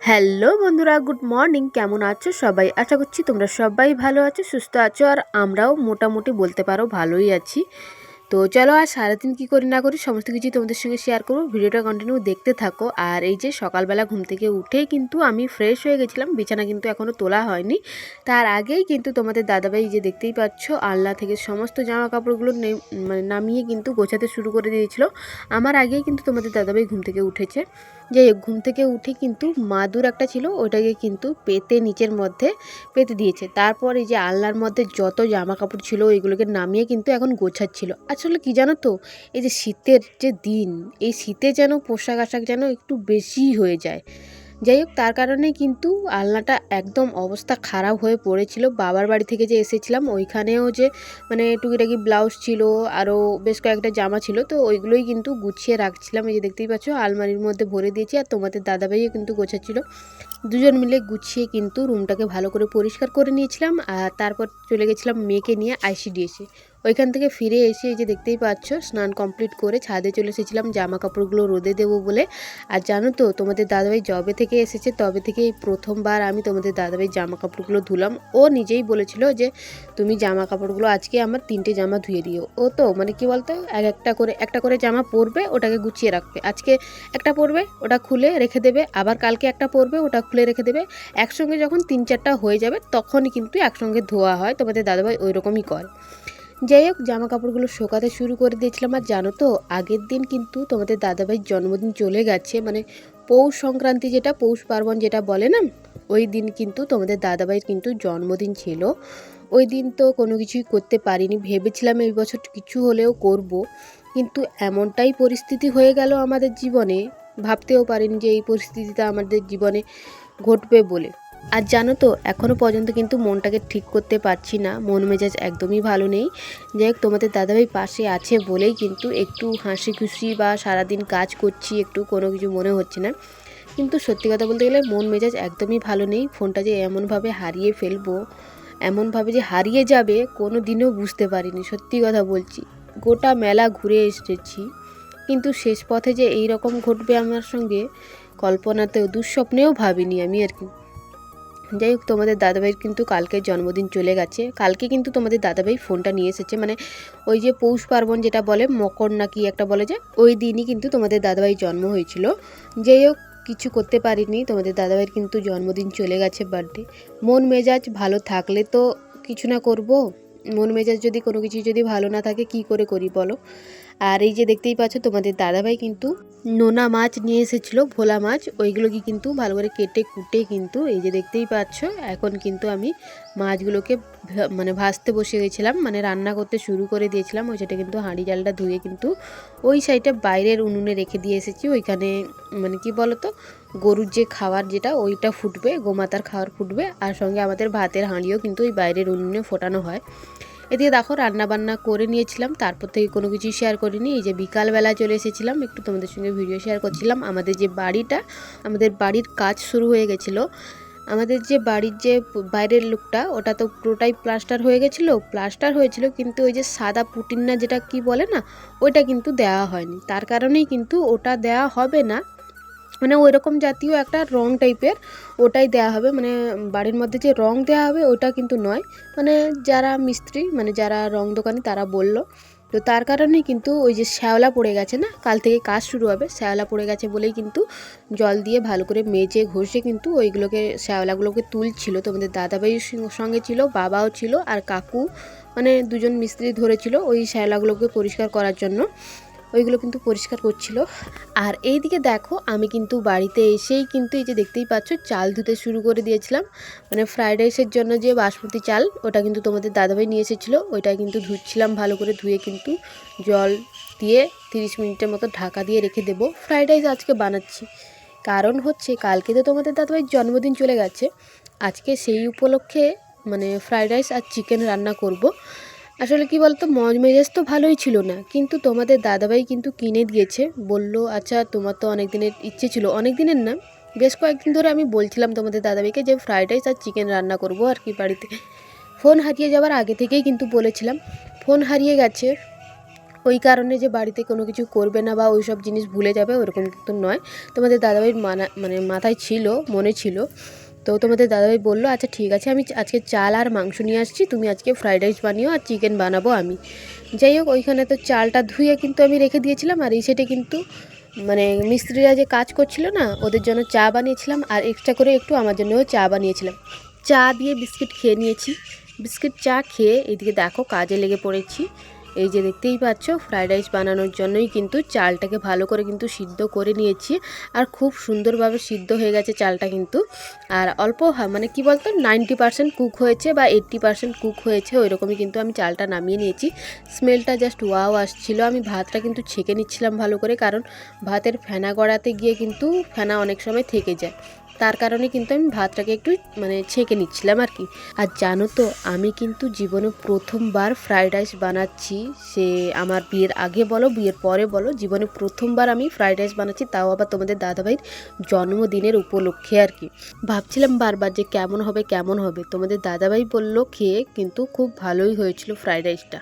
Hello বন্ধুরা, good morning. কেমন আছো সবাই? আশা করছি তোমরা সবাই ভালো আছো, সুস্থ আছো, আর আমরাও মোটামুটি বলতে পারো ভালোই আছি। তো চলো আর সারাদিন কি করি না করি সমস্ত কিছু তোমাদের সঙ্গে শেয়ার করব। ভিডিওটা কন্টিনিউ দেখতে থাকো। আর এই যে সকালবেলা ঘুম থেকে উঠেই কিন্তু আমি ফ্রেশ হয়ে গেছিলাম। বিছানা কিন্তু এখনও তোলা হয়নি। তার আগেই কিন্তু তোমাদের দাদাভাই যে দেখতেই পাচ্ছ, আলনা থেকে সমস্ত জামা কাপড়গুলো মানে নামিয়ে কিন্তু গোছাতে শুরু করে দিয়েছিল। আমার আগেই কিন্তু তোমাদের দাদাভাই ঘুম থেকে উঠেছে। হোক ঘুম থেকে উঠে কিন্তু মাদুর একটা ছিল ওটাকে কিন্তু পেতে নিচের মধ্যে পেতে দিয়েছে। তারপর এই যে আলনার মধ্যে যত জামা কাপড় ছিল, ওইগুলোকে নামিয়ে কিন্তু এখন গোছাচ্ছিল। আসলে কি জানো তো, এই যে শীতের যে দিন, এই শীতে যেন পোশাক আশাক যেন একটু বেশি হয়ে যায়। যাই হোক, তার কারণে কিন্তু আলনাটা একদম অবস্থা খারাপ হয়ে পড়েছিল। বাবার বাড়ি থেকে যে এসেছিলাম, ওইখানেও যে মানে টুকিটাকি ব্লাউজ ছিল আরও বেশ কয়েকটা জামা ছিল, তো ওইগুলোই কিন্তু গুছিয়ে রাখছিলাম। এই যে দেখতেই পাচ্ছ, আলমারির মধ্যে ভরে দিয়েছি আর তোমাদের দাদাভাইও কিন্তু গোছাচ্ছিল। দুজন মিলে গুছিয়ে কিন্তু রুমটাকে ভালো করে পরিষ্কার করে নিয়েছিলাম। আর তারপর চলে গেছিলাম মেয়েকে নিয়ে আইসি আইসিডিএসে। ওইখান থেকে ফিরে এসে এই যে দেখতেই পাচ্ছ, স্নান কমপ্লিট করে ছাদে চলে এসেছিলাম জামা কাপড়গুলো রোদে দেবো বলে। আর জানো তো, তোমাদের দাদাভাই জবে থেকে এসেছে, তবে থেকে এই প্রথমবার আমি তোমাদের দাদাভাই জামা কাপড়গুলো ধুলাম। ও নিজেই বলেছিল যে, তুমি জামা কাপড়গুলো আজকে আমার তিনটে জামা ধুয়ে দিও। ও তো মানে কি বলতো, এক একটা করে একটা করে জামা পরবে, ওটাকে গুছিয়ে রাখবে। আজকে একটা পরবে, ওটা খুলে রেখে দেবে, আবার কালকে একটা পরবে, ওটা খুলে রেখে দেবে। একসঙ্গে যখন তিন চারটা হয়ে যাবে, তখনই কিন্তু একসঙ্গে ধোয়া হয়, তোমাদের দাদাভাই ওই রকমই করে। যাই হোক জামা কাপড়গুলো শোকাতে শুরু করে দিয়েছিলাম। আর জানো তো, আগের দিন কিন্তু তোমাদের দাদাভাইয়ের জন্মদিন চলে গেছে। মানে পৌষ সংক্রান্তি যেটা, পৌষ পার্বণ যেটা বলে না, ওই দিন কিন্তু তোমাদের দাদাভাইয়ের কিন্তু জন্মদিন ছিল। ওই দিন তো কোনো কিছুই করতে পারিনি। ভেবেছিলাম এই বছর কিছু হলেও করব। কিন্তু এমনটাই পরিস্থিতি হয়ে গেল আমাদের জীবনে। ভাবতেও পারিনি যে এই পরিস্থিতিটা আমাদের জীবনে ঘটবে বলে। আর জানো তো এখনও পর্যন্ত কিন্তু মনটাকে ঠিক করতে পারছি না। মন মেজাজ একদমই ভালো নেই। যাই হোক, তোমাদের দাদাভাই পাশে আছে বলেই কিন্তু একটু হাসি খুশি বা সারাদিন কাজ করছি, একটু কোনো কিছু মনে হচ্ছে না। কিন্তু সত্যি কথা বলতে গেলে মন মেজাজ একদমই ভালো নেই। ফোনটা যে এমনভাবে হারিয়ে ফেলব, এমনভাবে যে হারিয়ে যাবে, কোনো দিনও বুঝতে পারিনি, সত্যি কথা বলছি। গোটা মেলা ঘুরে এসেছি। কিন্তু শেষ পথে যে এই রকম ঘটবে আমার সঙ্গে, কল্পনাতেও, দুঃস্বপ্নেও ভাবিনি আমি আর কি। যাই হোক, তোমাদের দাদাভাইয়ের কিন্তু কালকে জন্মদিন চলে গেছে। কালকে কিন্তু তোমাদের দাদাভাই ফোনটা নিয়ে এসেছে মানে ওই যে পৌষ পার্বণ যেটা বলে, মকর না কি একটা বলে যে, ওই দিনই কিন্তু তোমাদের দাদাভাই জন্ম হয়েছিল। যাই হোক, কিছু করতে পারিনি, তোমাদের দাদাভাইয়ের কিন্তু জন্মদিন চলে গেছে বার্থডে মন মেজাজ ভালো থাকলে তো কিছু না করব। মন মেজাজ যদি কোনো কিছু যদি ভালো না থাকে, কি করে করি বলো? আর এই যে দেখতেই পাচ্ছ, তোমাদের দাদাভাই কিন্তু নোনা মাছ নিয়ে এসেছিল, ভোলা মাছ। ওইগুলোকে কিন্তু ভালো করে কেটে কুটে কিন্তু এই যে দেখতেই পাচ্ছ, এখন কিন্তু আমি মাছগুলোকে মানে ভাজতে বসে গেছিলাম মানে রান্না করতে শুরু করে দিয়েছিলাম। ওই সেটা কিন্তু হাঁড়ি জালটা ধুয়ে কিন্তু ওই সাইডে বাইরের উনুনে রেখে দিয়ে এসেছি। ওইখানে মানে কি বলতো, গরুর যে খাওয়ার যেটা, ওইটা ফুটবে, গোমাতার খাওয়ার ফুটবে। আর সঙ্গে আমাদের ভাতের হাঁড়িও কিন্তু ওই বাইরের উনুনে ফোটানো হয়। এদিকে দেখো রান্না বান্না করে নিয়েছিলাম, তারপর থেকে কোনো কিছুই শেয়ার করিনি। এই যে বিকালবেলা চলে এসেছিলাম, একটু তোমাদের সঙ্গে ভিডিও শেয়ার করছিলাম। আমাদের যে বাড়িটা, আমাদের বাড়ির কাজ শুরু হয়ে গেছিল। আমাদের যে বাড়ির যে বাইরের লুকটা, ওটা তো পুরোটাই প্লাস্টার হয়ে গেছিল। প্লাস্টার হয়েছিল কিন্তু ওই যে সাদা পুটিন না যেটা কি বলে না, ওইটা কিন্তু দেওয়া হয়নি। তার কারণেই কিন্তু ওটা দেওয়া হবে না। মানে ওই রকম জাতীয় একটা রং টাইপের ওটাই দেওয়া হবে। মানে বাড়ির মধ্যে যে রং দেওয়া হবে ওটা কিন্তু নয়। মানে যারা মিস্ত্রি মানে যারা রং দোকানি তারা বলল। তো তার কারণেই কিন্তু ওই যে শ্যাওলা পড়ে গেছে না, কাল থেকে কাজ শুরু হবে, শ্যাওলা পড়ে গেছে বলেই কিন্তু জল দিয়ে ভালো করে মেজে ঘষে কিন্তু ওইগুলোকে, শ্যাওলাগুলোকে তুলছিল। তোমাদের দাদাভাইয়ের সঙ্গে ছিল, বাবাও ছিল, আর কাকু মানে দুজন মিস্ত্রি ধরেছিল ওই শ্যাওলাগুলোকে পরিষ্কার করার জন্য। ওইগুলো কিন্তু পরিষ্কার করছিল। আর এইদিকে দেখো, আমি কিন্তু বাড়িতে এসেই কিন্তু এই যে দেখতেই পাচ্ছ, চাল ধুতে শুরু করে দিয়েছিলাম। মানে ফ্রায়েড রাইসের জন্য যে বাসমতি চাল, ওটা কিন্তু তোমাদের দাদাভাই নিয়ে এসেছিল। ওইটা কিন্তু ধুচ্ছিলাম ভালো করে ধুয়ে কিন্তু জল দিয়ে তিরিশ মিনিটের মতো ঢাকা দিয়ে রেখে দেবো। ফ্রায়েড রাইস আজকে বানাচ্ছি। কারণ হচ্ছে, কালকে তো তোমাদের দাদাভাইয়ের জন্মদিন চলে গেছে। আজকে সেই উপলক্ষে মানে ফ্রায়েড রাইস আর চিকেন রান্না করব। আসলে কি বলতো, মজ মেজাজ তো ভালোই ছিল না। কিন্তু তোমাদের দাদাভাই কিন্তু কিনে দিয়েছে। বলল আচ্ছা তোমার তো অনেক দিনের ইচ্ছে ছিল। অনেক দিনের না, বেশ কয়েকদিন ধরে আমি বলছিলাম তোমাদের দাদাভাইকে যে ফ্রাইড রাইস আর চিকেন রান্না করব আর কি বাড়িতে। ফোন হারিয়ে যাওয়ার আগে থেকেই কিন্তু বলেছিলাম, ফোন হারিয়ে গেছে। ওই কারণে যে বাড়িতে কোনো কিছু করবে না বা ওই সব জিনিস ভুলে যাবে, ওরকম কিন্তু নয়। তোমাদের দাদাভাইয়ের মানা মানে মাথায় ছিল, মনে ছিল। তো তোমাদের দাদাভাই বলল আচ্ছা ঠিক আছে, আমি আজকে চাল আর মাংস নিয়ে আসছি, তুমি আজকে ফ্রাইড রাইস বানিও আর চিকেন বানাবো আমি। যাই হোক, ওইখানে তো চালটা ধুয়ে কিন্তু আমি রেখে দিয়েছিলাম, আর এই সাইডে কিন্তু মানে মিস্ত্রিরা যে কাজ করছিল না, ওদের জন্য চা বানিয়েছিলাম, আর এক্সট্রা করে একটু আমার জন্যও চা বানিয়েছিলাম। চা দিয়ে বিস্কিট খেয়ে নিয়েছি। বিস্কিট চা খেয়ে, এদিকে দেখো, কাজে লেগে পড়েছি। এই যে দেখতেই পাচ্ছ ফ্রাইড রাইস বানানোর জন্যই কিন্তু চালটাকে ভালো করে কিন্তু সিদ্ধ করে নিয়েছি। আর খুব সুন্দরভাবে সিদ্ধ হয়ে গেছে চালটা কিন্তু। আর অল্প মানে কি বলতো নাইনটি পার্সেন্ট কুক হয়েছে বা এইট্টি পার্সেন্ট কুক হয়েছে ওই রকমই কিন্তু আমি চালটা নামিয়ে নিয়েছি। স্মেলটা জাস্ট ওয়াও আসছিল। আমি ভাতটা কিন্তু ছেঁকে নিচ্ছিলাম ভালো করে, কারণ ভাতের ফেনা গড়াতে গিয়ে কিন্তু ফেনা অনেক সময় থেকে যায়। তার কারণে কিন্তু আমি ভাতটাকে একটু মানে ছেঁকে নিচ্ছিলাম আর কি। আর জানো তো, আমি কিন্তু জীবনে প্রথমবার ফ্রাইড রাইস বানাচ্ছি, সে আমার বিয়ের আগে বলো, বিয়ের পরে বলো, জীবনে প্রথমবার আমি ফ্রাইড রাইস বানাচ্ছি, তাও আবার তোমাদের দাদাভাইয়ের জন্মদিনের উপলক্ষে আর কি। ভাবছিলাম বারবার যে কেমন হবে কেমন হবে। তোমাদের দাদাভাই বলল খেয়ে কিন্তু খুব ভালোই হয়েছিল ফ্রাইড রাইসটা।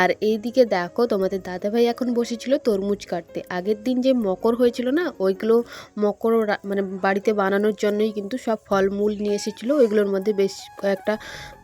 আর এইদিকে দেখো, তোমাদের দাদাভাই এখন বসেছিল তরমুজ কাটতে। আগের দিন যে মকর হয়েছিল না, ওইগুলো মকর মানে বাড়িতে বানানোর জন্যই কিন্তু সব ফলমূল নিয়ে এসেছিল। ওইগুলোর মধ্যে বেশ কয়েকটা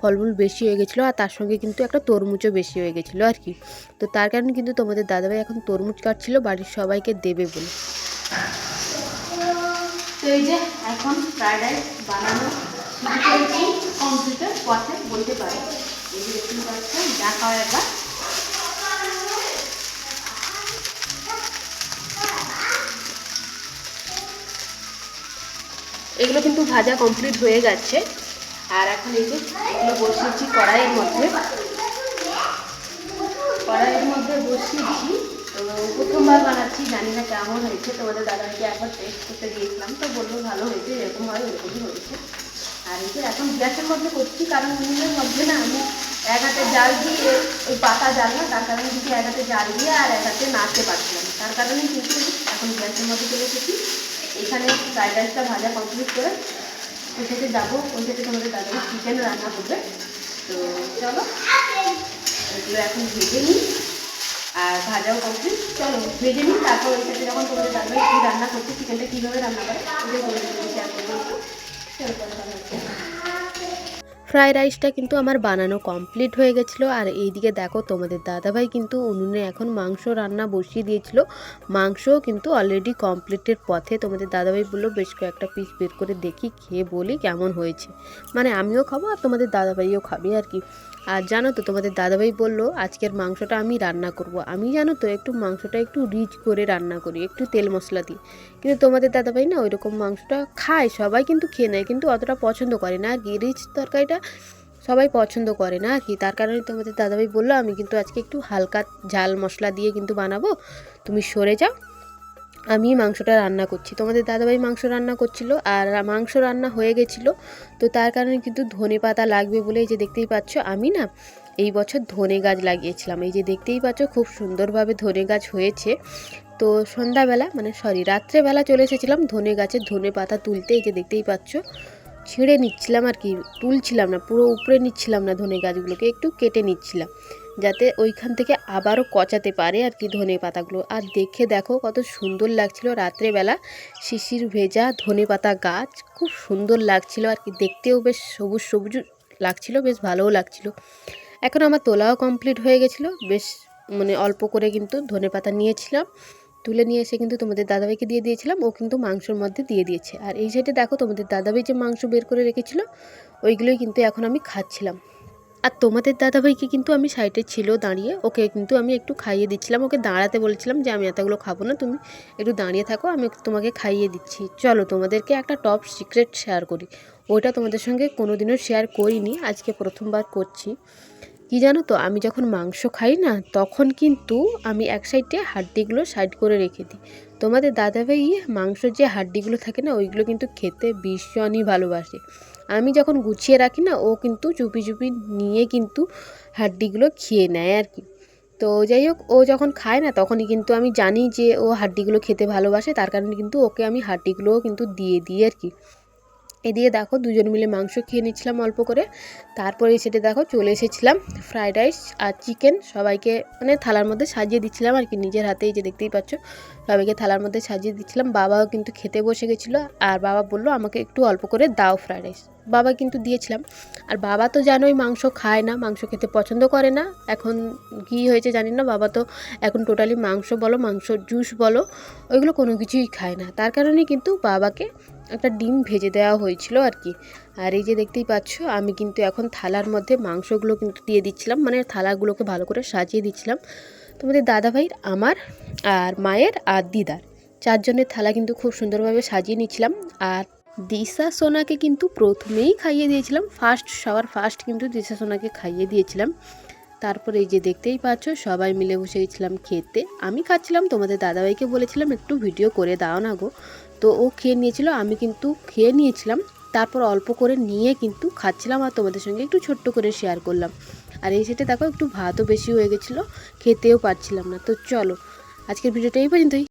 ফলমূল বেশি হয়ে গেছিল আর তার সঙ্গে কিন্তু একটা তরমুজও বেশি হয়ে গেছিল আর কি। তো তার কারণে কিন্তু তোমাদের দাদাভাই এখন তরমুজ কাটছিল, বাড়ির সবাইকে দেবে বলে। এই যে এখন রাইস বানানো কম্পিউটার পথে বলতে পারি। একবার। এগুলো কিন্তু ভাজা কমপ্লিট হয়ে গেছে। আর এখন এই যে এগুলো বসিয়েছি কড়াইয়ের মধ্যে। কড়াইয়ের মধ্যে বসিয়েছি। তো প্রথমবার বানাচ্ছি, জানি না কেমন হয়েছে। তোমাদের দাদাকে একবার টেস্ট করতে দিয়েছিলাম, তো বলল ভালো হয়েছে, এরকম হয় এরকমই হয়েছে। আর এই যে এখন গ্যাসের মধ্যে করছি, কারণ উনুনের মধ্যে না আমি এক হাতে জাল দিয়ে, ওই পাতা জাল না, তার কারণে কিন্তু এক হাতে জাল দিয়ে আর এক হাতে নাড়তে পারছিলাম তার কারণে কিন্তু এখন গ্যাসের মধ্যে চলে এসেছি এখানে ফ্রাইড রাইসটা ভাজা কমপ্লিট করে ওই সাথে যাব ওই সাথে তোমাদের দাদা চিকেন রান্না করবে। তো চলো এগুলো এখন ভেজে নিই আর ভাজাও কমপ্লিট চলো ভেজে নিই তারপর ওই সাথে যখন তোমাদের দাদা কী রান্না করছে চিকেনটা কীভাবে রান্না করে তোমাদের সাথে শেয়ার করব। চলো, ফ্রাইড রাইসটা কিন্তু আমার বানানো কমপ্লিট হয়ে গেছিল। আর এইদিকে দেখো তোমাদের দাদাভাই কিন্তু উনুনে এখন মাংস রান্না বসিয়ে দিয়েছিলো। মাংসও কিন্তু অলরেডি কমপ্লিটের পথে। তোমাদের দাদাভাই বলল, বেশ কয়েকটা পিস বের করে দেখি, খেয়ে বলি কেমন হয়েছে। মানে আমিও খাব আর তোমাদের দাদাভাইও খাবে আর কি। আর জানো তো, তোমাদের দাদাভাই বলল, আজকের মাংসটা আমি রান্না করব। আমি জানো তো, একটু মাংসটা একটু রিচ করে রান্না করি, একটু তেল মশলা দিই। কিন্তু তোমাদের দাদাভাই না ওই রকম মাংসটা খায়, সবাই কিন্তু খেয়ে নেয়, কিন্তু অতটা পছন্দ করে না। আর কি, রিচ তরকারিটা সবাই পছন্দ করে না। আর কি, তার কারণে তোমাদের দাদাভাই বলল, আমি কিন্তু আজকে একটু হালকা ঝাল মশলা দিয়ে কিন্তু বানাবো। তুমি সরে যাও আমি মাংসটা রান্না করছি। তোমাদের দাদাভাই মাংস রান্না করছিল আর মাংস রান্না হয়ে গেছিল। তো তার কারণে কিন্তু ধনে পাতা লাগবে বলে এই যে দেখতেই পাচ্ছ, আমি না এই বছর ধনে গাছ লাগিয়েছিলাম। এই যে দেখতেই পাচ্ছ খুব সুন্দরভাবে ধনে গাছ হয়েছে। তো সন্ধ্যাবেলা মানে সরি রাত্রেবেলা চলে এসেছিলাম ধনে গাছের ধনে পাতা তুলতে। এই যে দেখতেই পাচ্ছ, ছিঁড়ে নিচ্ছিলাম আর কি, তুলছিলাম না, পুরো উপরে নিচ্ছিলাম না ধনে গাছগুলোকে, একটু কেটে নিচ্ছিলাম। যাতে ওইখান থেকে আবারও কচাতে পারে আর কি ধনে পাতাগুলো। আর দেখে দেখো কত সুন্দর লাগছিল রাত্রেবেলা। শিশির ভেজা ধনে পাতা গাছ, খুব সুন্দর লাগছিল আর কি। দেখতেও বেশ সবুজ সবুজ লাগছিল, বেশ ভালোও লাগছিল। এখন আমার তোলাও কমপ্লিট হয়ে গেছিল। বেশ মানে অল্প করে কিন্তু ধনে পাতা নিয়েছিলাম। তুলে নিয়ে এসে কিন্তু তোমাদের দাদাভাইকে দিয়ে দিয়েছিলাম। ও কিন্তু মাংসর মধ্যে দিয়ে দিয়েছে। আর এই সাইডে দেখো তোমাদের দাদাভাই যে মাংস বের করে রেখেছিল, ওইগুলোই কিন্তু এখন আমি খাচ্ছিলাম। আর তোমাদের দাদাভাইকে কিন্তু আমি সাইডে ছিল দাঁড়িয়ে, ওকে কিন্তু আমি একটু খাইয়ে দিচ্ছিলাম, ওকে দাঁড়াতে বলেছিলাম যে আমি এতগুলো খাব না, তুমি একটু দাঁড়িয়ে থাকো, আমি তোমাকে খাইয়ে দিচ্ছি। চলো তোমাদেরকে একটা টপ সিক্রেট শেয়ার করি। ওইটা তোমাদের সঙ্গে কোনো দিনও শেয়ার করিনি, আজকে প্রথমবার করছি। কি জানো তো, আমি যখন মাংস খাই না, তখন কিন্তু আমি এক সাইডে হাড্ডিগুলো সাইড করে রেখে দিই। তোমাদের দাদাভাই মাংসর যে হাড্ডিগুলো থাকে না, ওইগুলো কিন্তু খেতে ভীষণই ভালোবাসে। আমি যখন গুছিয়ে রাখি না, ও কিন্তু চুপি চুপি নিয়ে কিন্তু হাড্ডিগুলো খেয়ে নেয় আর কি। তো যাই হোক, ও যখন খায় না, তখনই কিন্তু আমি জানি যে ও হাড্ডিগুলো খেতে ভালোবাসে, তার কারণে কিন্তু ওকে আমি হাড্ডিগুলোও কিন্তু দিয়ে দিই আর কি। এদিকে দেখো, দুজন মিলে মাংস খেয়ে নিচ্ছিলাম অল্প করে। তারপরে সেটা দেখো, চলে এসেছিলাম ফ্রাইড রাইস আর চিকেন। সবাইকে মানে থালার মধ্যে সাজিয়ে দিচ্ছিলাম আর কি, নিজের হাতেই যে দেখতেই পাচ্ছ। সবাইকে থালার মধ্যে সাজিয়ে দিচ্ছিলাম। বাবাও কিন্তু খেতে বসে গেছিল আর বাবা বলল, আমাকে একটু অল্প করে দাও ফ্রাইড রাইস বাবা কিন্তু দিয়েছিলাম। আর বাবা তো জানোই মাংস খায় না, মাংস খেতে পছন্দ করে না। এখন কী হয়েছে জানি না, বাবা তো এখন টোটালি মাংস বলো, মাংস জুস বলো, ওইগুলো কোনো কিছুই খায় না। তার কারণে কিন্তু বাবাকে একটা ডিম ভেজে দেওয়া হয়েছিল আর কি। আর এই যে দেখতেই পাচ্ছ, আমি কিন্তু এখন থালার মধ্যে মাংসগুলো কিন্তু দিয়ে দিচ্ছিলাম। মানে থালাগুলোকে ভালো করে সাজিয়ে দিচ্ছিলাম। তোমাদের দাদাভাইয়ের আমার আর মায়ের আর দিদার। চারজনের থালা কিন্তু খুব সুন্দরভাবে সাজিয়ে নিয়েছিলাম। আর দিশা সোনাকে কিন্তু প্রথমেই খাইয়ে দিয়েছিলাম। ফার্স্ট সবার ফার্স্ট কিন্তু দিশা সোনাকে খাইয়ে দিয়েছিলাম। তারপরে এই যে দেখতেই পাচ্ছ, সবাই মিলে বসে গেছিলাম খেতে। আমি খাচ্ছিলাম, তোমাদের দাদাভাইকে বলেছিলাম, একটু ভিডিও করে দাও না গো। তো ও খেয়ে নিয়েছিল, আমি কিন্তু খেয়ে নিয়েছিলাম। তারপর অল্প করে নিয়ে কিন্তু খাচ্ছিলাম আর তোমাদের সঙ্গে একটু ছোট্ট করে শেয়ার করলাম। আর এই সেটে দেখো একটু ভাতও বেশি হয়ে গেছিল, খেতেও পারছিলাম না। তো চলো, আজকের ভিডিওটা এই পর্যন্তই।